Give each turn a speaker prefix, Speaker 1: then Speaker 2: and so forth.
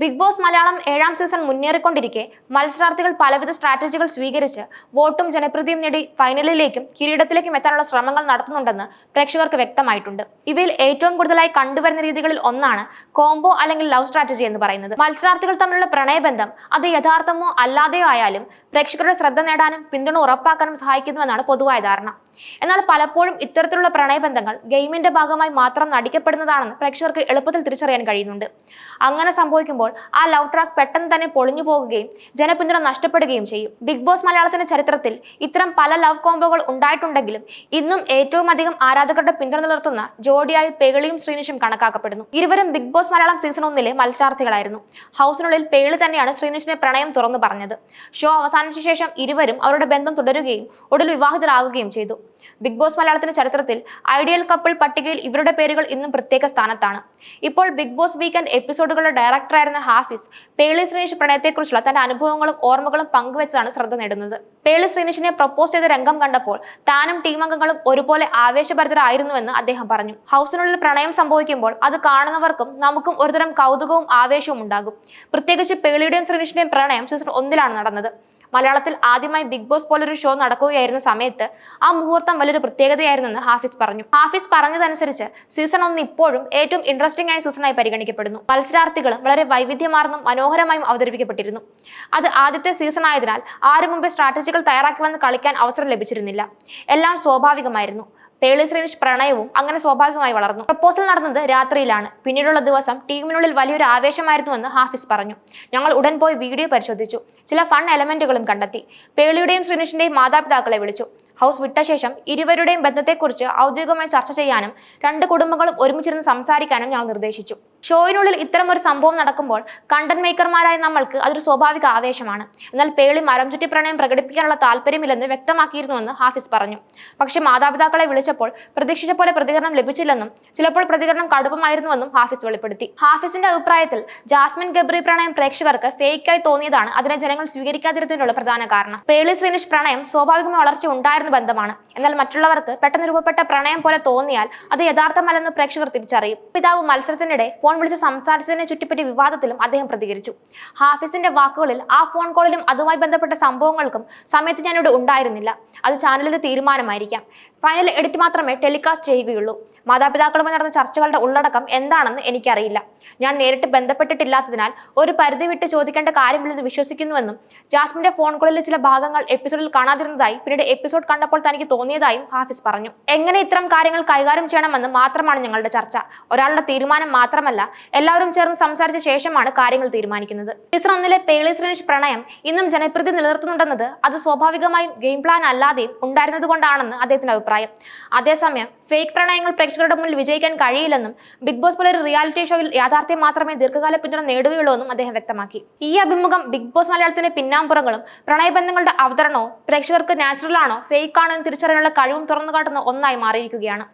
Speaker 1: Big boss Malayalam ഏഴാം season മുന്നേറിക്കൊണ്ടിരിക്കെ മത്സരാർത്ഥികൾ പലവിധ സ്ട്രാറ്റജികൾ സ്വീകരിച്ച് വോട്ടും ജനപ്രീതിയും നേടി ഫൈനലിലേക്കും കിരീടത്തിലേക്കും എത്താനുള്ള ശ്രമങ്ങൾ നടത്തുന്നുണ്ടെന്ന് പ്രേക്ഷകർക്ക് വ്യക്തമായിട്ടുണ്ട്. ഇവയിൽ ഏറ്റവും കൂടുതലായി കണ്ടുവരുന്ന രീതികളിൽ ഒന്നാണ് കോംബോ അല്ലെങ്കിൽ ലവ് സ്ട്രാറ്റജി എന്ന് പറയുന്നത്. മത്സരാർത്ഥികൾ തമ്മിലുള്ള പ്രണയബന്ധം അത് യഥാർത്ഥമോ അല്ലാതെയോ ആയാലും പ്രേക്ഷകരുടെ ശ്രദ്ധ നേടാനും പിന്തുണ ഉറപ്പാക്കാനും സഹായിക്കുന്നുവെന്നാണ് പൊതുവായ ധാരണ. എന്നാൽ പലപ്പോഴും ഇത്തരത്തിലുള്ള പ്രണയബന്ധങ്ങൾ ഗെയിമിന്റെ ഭാഗമായി മാത്രം നടിക്കപ്പെടുന്നതാണെന്ന് പ്രേക്ഷകർക്ക് എളുപ്പത്തിൽ തിരിച്ചറിയാൻ കഴിയുന്നുണ്ട്. അങ്ങനെ സംഭവിക്കുമ്പോൾ ആ ലവ് ട്രാക്ക് പെട്ടെന്ന് തന്നെ പൊളിഞ്ഞു പോകുകയും ജനപിന്തുണ നഷ്ടപ്പെടുകയും ചെയ്യും. ബിഗ് ബോസ് മലയാളത്തിന്റെ ചരിത്രത്തിൽ ഇത്തരം പല ലവ് കോംബോകൾ ഉണ്ടായിട്ടുണ്ടെങ്കിലും ഇന്നും ഏറ്റവും അധികം ആരാധകരുടെ പിന്തുണ നിലനിർത്തുന്ന ജോഡിയായി പേളിയും ശ്രീനിഷും കണക്കാക്കപ്പെടുന്നു. ഇരുവരും ബിഗ് ബോസ് മലയാളം സീസൺ ഒന്നിലെ മത്സരാർത്ഥികളായിരുന്നു. ഹൗസിനുള്ളിൽ പേളി തന്നെയാണ് ശ്രീനിഷിനെ പ്രണയം തുറന്നു പറഞ്ഞത്. ഷോ അവസാനിച്ച ശേഷം ഇരുവരും അവരുടെ ബന്ധം തുടരുകയും ഒടുവിൽ വിവാഹിതരാകുകയും ചെയ്തു. ബിഗ് ബോസ് മലയാളത്തിന്റെ ചരിത്രത്തിൽ ഐഡിയൽ കപ്പിൾ പട്ടികയിൽ ഇവരുടെ പേരുകൾ ഇന്നും പ്രത്യേക സ്ഥാനത്താണ്. ഇപ്പോൾ ബിഗ് ബോസ് വീക്കെൻഡ് എപ്പിസോഡുകളുടെ ഡയറക്ടറായിരുന്ന ഹാഫിസ് പേളി ശ്രീനിഷ് പ്രണയത്തെക്കുറിച്ചുള്ള തന്റെ അനുഭവങ്ങളും ഓർമ്മകളും പങ്കുവെച്ചതാണ് ശ്രദ്ധ നേടുന്നത്. പേളി ശ്രീനിഷിനെ പ്രപ്പോസ് ചെയ്ത രംഗം കണ്ടപ്പോൾ താനും ടീം അംഗങ്ങളും ഒരുപോലെ ആവേശഭരിതരായിരുന്നുവെന്ന് അദ്ദേഹം പറഞ്ഞു. ഹൗസിനുള്ളിൽ പ്രണയം സംഭവിക്കുമ്പോൾ അത് കാണുന്നവർക്കും നമുക്കും ഒരുതരം കൗതുകവും ആവേശവും ഉണ്ടാകും. പ്രത്യേകിച്ച് പേളിയുടെയും ശ്രീനിഷിന്റെയും പ്രണയം സീസൺ ഒന്നിലാണ് നടന്നത്. മലയാളത്തിൽ ആദ്യമായി ബിഗ് ബോസ് പോലൊരു ഷോ നടക്കുകയായിരുന്ന സമയത്ത് ആ മുഹൂർത്തം വലിയൊരു പ്രത്യേകതയായിരുന്നെന്ന് ഹാഫിസ് പറഞ്ഞു. ഹാഫിസ് പറഞ്ഞതനുസരിച്ച് സീസൺ ഒന്ന് ഇപ്പോഴും ഏറ്റവും ഇൻട്രസ്റ്റിംഗ് ആയ സീസണായി പരിഗണിക്കപ്പെടുന്നു. മത്സരാർത്ഥികളും വളരെ വൈവിധ്യമാർന്നും മനോഹരമായും അവതരിപ്പിക്കപ്പെട്ടിരുന്നു. അത് ആദ്യത്തെ സീസൺ ആയതിനാൽ ആരും മുമ്പേ സ്ട്രാറ്റജികൾ തയ്യാറാക്കി വന്ന് കളിക്കാൻ അവസരം ലഭിച്ചിരുന്നില്ല. എല്ലാം സ്വാഭാവികമായിരുന്നു. പേളി ശ്രീനിഷ് പ്രണയവും അങ്ങനെ സ്വാഭാവികമായി വളർന്നു. പ്രപ്പോസൽ നടന്നത് രാത്രിയിലാണ്. പിന്നീടുള്ള ദിവസം ടീമിനുള്ളിൽ വലിയൊരു ആവേശമായിരുന്നുവെന്ന് ഹാഫിസ് പറഞ്ഞു. ഞങ്ങൾ ഉടൻ പോയി വീഡിയോ പരിശോധിച്ചു. ചില ഫൺ എലമെന്റുകളും കണ്ടെത്തി. പേളിയുടെയും ശ്രീനിഷിന്റെയും മാതാപിതാക്കളെ വിളിച്ചു. ഹൗസ് വിട്ട ശേഷം ഇരുവരുടെയും ബന്ധത്തെക്കുറിച്ച് ഔദ്യോഗികമായി ചർച്ച ചെയ്യാനും രണ്ട് കുടുംബങ്ങളും ഒരുമിച്ചിരുന്ന് സംസാരിക്കാനും ഞങ്ങൾ നിർദ്ദേശിച്ചു. ഷോയിനുള്ളിൽ ഒരു സംഭവം നടക്കുമ്പോൾ കണ്ടന്റ് മേക്കർമാരായ നമ്മൾക്ക് അതൊരു സ്വാഭാവിക ആവേശമാണ്. എന്നാൽ പേളി മരം ചുറ്റി പ്രണയം പ്രകടിപ്പിക്കാനുള്ള താല്പര്യമില്ലെന്ന് വ്യക്തമാക്കിയിരുന്നുവെന്ന് ഹാഫിസ് പറഞ്ഞു. പക്ഷേ മാതാപിതാക്കളെ വിളിച്ചപ്പോൾ പ്രതീക്ഷിച്ച പോലെ പ്രതികരണം ലഭിച്ചില്ലെന്നും ചിലപ്പോൾ പ്രതികരണം കടുപ്പമായിരുന്നുവെന്നും ഹാഫിസ് വെളിപ്പെടുത്തി. ഹാഫിസിന്റെ അഭിപ്രായത്തിൽ ജാസ്മിൻ ഗബ്രി പ്രണയം പ്രേക്ഷകർക്ക് ഫേക്കായി തോന്നിയതാണ്. അതിനെ ജനങ്ങൾ സ്വീകരിക്കാതിരുന്നതിനുള്ള പ്രധാന കാരണം. പേളി ശ്രീനിഷ് പ്രണയം സ്വാഭാവികമായ വളർച്ച ഉണ്ടായിരുന്ന ബന്ധമാണ്. എന്നാൽ മറ്റുള്ളവർക്ക് പെട്ടെന്ന് രൂപപ്പെട്ട പ്രണയം പോലെ തോന്നിയാൽ അത് യഥാർത്ഥമല്ലെന്ന് പ്രേക്ഷകർ തിരിച്ചറിയും. പിതാവ് മത്സരത്തിനിടെ ഫോൺ വിളിച്ച് സംസാരിച്ചതിനെ ചുറ്റിപ്പറ്റി വിവാദത്തിലും അദ്ദേഹം പ്രതികരിച്ചു. ഹാഫിസിന്റെ വാക്കുകളിൽ ആ ഫോൺ കോളിലും അതുമായി ബന്ധപ്പെട്ട സംഭവങ്ങൾക്കും സമയത്ത് ഞാനിവിടെ ഉണ്ടായിരുന്നില്ല. അത് ചാനലിന്റെ തീരുമാനമായിരിക്കാം. ഫൈനൽ എഡിറ്റ് മാത്രമേ ടെലികാസ്റ്റ് ചെയ്യുകയുള്ളൂ. മാതാപിതാക്കളുമായി നടന്ന ചർച്ചകളുടെ ഉള്ളടക്കം എന്താണെന്ന് എനിക്കറിയില്ല. ഞാൻ നേരിട്ട് ബന്ധപ്പെട്ടിട്ടില്ലാത്തതിനാൽ ഒരു പരിധി വിട്ട് ചോദിക്കേണ്ട കാര്യമില്ലെന്ന് വിശ്വസിക്കുന്നുവെന്നും ജാസ്മിന്റെ ഫോൺ കോളിലെ ചില ഭാഗങ്ങൾ എപ്പിസോഡിൽ കാണാതിരുന്നതായി പിന്നീട് എപ്പിസോഡ് കണ്ടപ്പോൾ തനിക്ക് തോന്നിയതായും ഹാഫിസ് പറഞ്ഞു. എങ്ങനെ ഇത്തരം കാര്യങ്ങൾ കൈകാര്യം ചെയ്യണമെന്ന് മാത്രമാണ് ഞങ്ങളുടെ ചർച്ച. ഒരാളുടെ തീരുമാനം മാത്രമല്ല എല്ലാവരും ചേർന്ന് സംസാരിച്ച ശേഷമാണ് കാര്യങ്ങൾ തീരുമാനിക്കുന്നത്. ടീസർ ഒന്നിലെ പേളി സുരേഷ് പ്രണയം ഇന്നും ജനപ്രീതി നിലനിർത്തുന്നുണ്ടെന്നത് അത് സ്വാഭാവികമായും ഗെയിം പ്ലാൻ അല്ലാതെയും ഉണ്ടായിരുന്നത് കൊണ്ടാണെന്ന് അദ്ദേഹത്തിന്റെ അഭിപ്രായം. അതേസമയം ഫേക്ക് പ്രണയങ്ങൾ പ്രേക്ഷകരുടെ മുന്നിൽ വിജയിക്കാൻ കഴിയില്ലെന്നും ബിഗ് ബോസ് പോലെ ഒരു റിയാലിറ്റി ഷോയിൽ യാഥാർത്ഥ്യം മാത്രമേ ദീർഘകാല പിന്തുണ നേടുകയുള്ളൂ എന്നും അദ്ദേഹം വ്യക്തമാക്കി. ഈ അഭിമുഖം ബിഗ് ബോസ് മലയാളത്തിന്റെ പിന്നാമ്പുറങ്ങളും പ്രണയബന്ധങ്ങളുടെ അവതരണവും പ്രേക്ഷകർക്ക് ഫേക്ക് ആണോ എന്ന് തിരിച്ചറിയാനുള്ള കഴിവും തുറന്നു കാട്ടുന്ന ഒന്നായി മാറിയിരിക്കുകയാണ്.